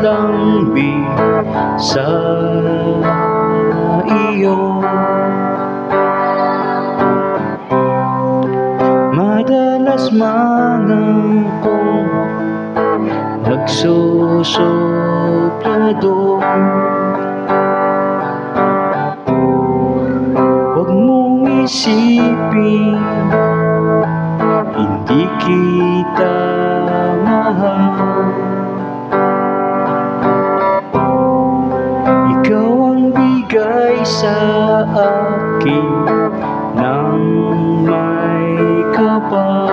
lalambing sa iyo. Madalas man akong nagsusuplado. Huwag mong isipin Hindi kita sa akin ng may kapal.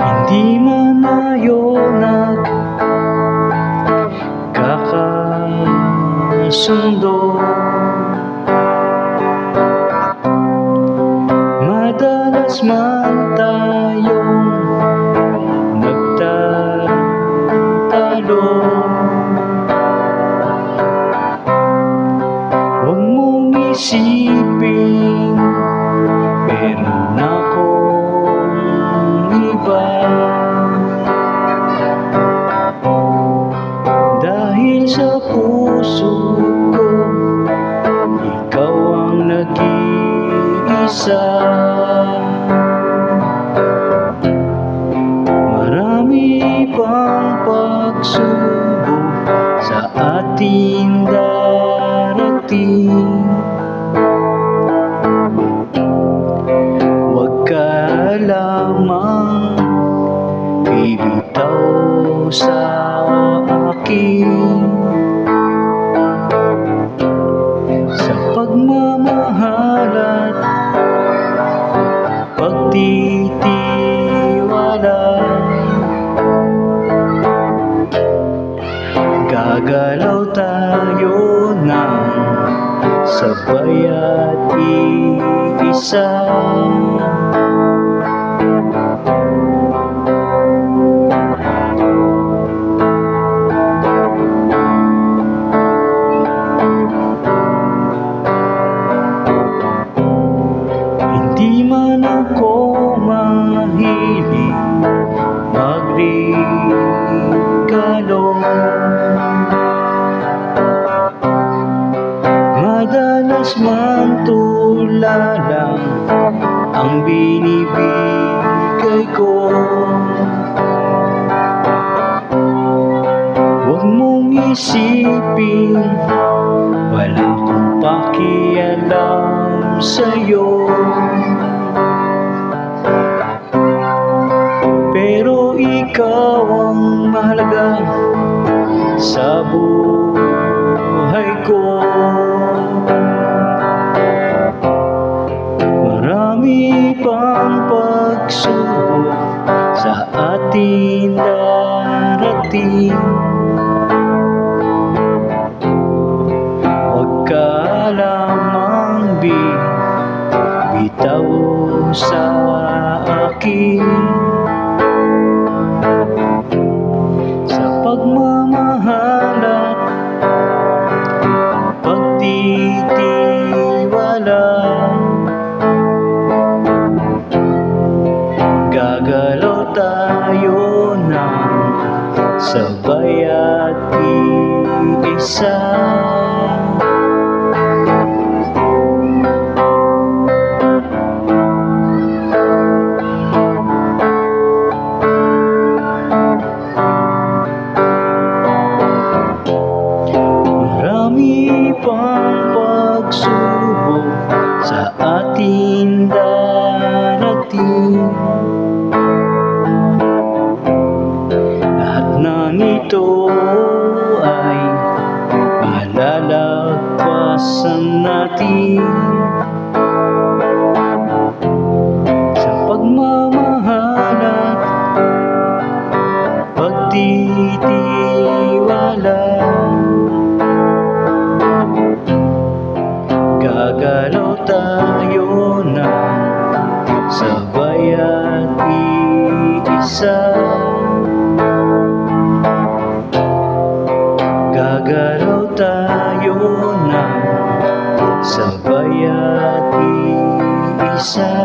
Hindi man tayo nagkakasundo Madalas man tayong nagtatalo. Huwag mong isipin Meron akong iba. Dahil sa puso ko Ikaw ang nag-iisa pagsubok Sa ating darating Gagalaw tayo ng sabay at iisa Madalas man tulalang ang binibigay ko. Huwag mong isipin Wala akong pakialam sa'yo. Pero ikaw ang mahalaga sa buhay ko darating Huwag ka lamang bitaw sa akin sabay at iisa malalagpasan natin Sa pagmamahal at pagtitiwala. Gagalaw tayo ng sabay at iisa Sabay at iisa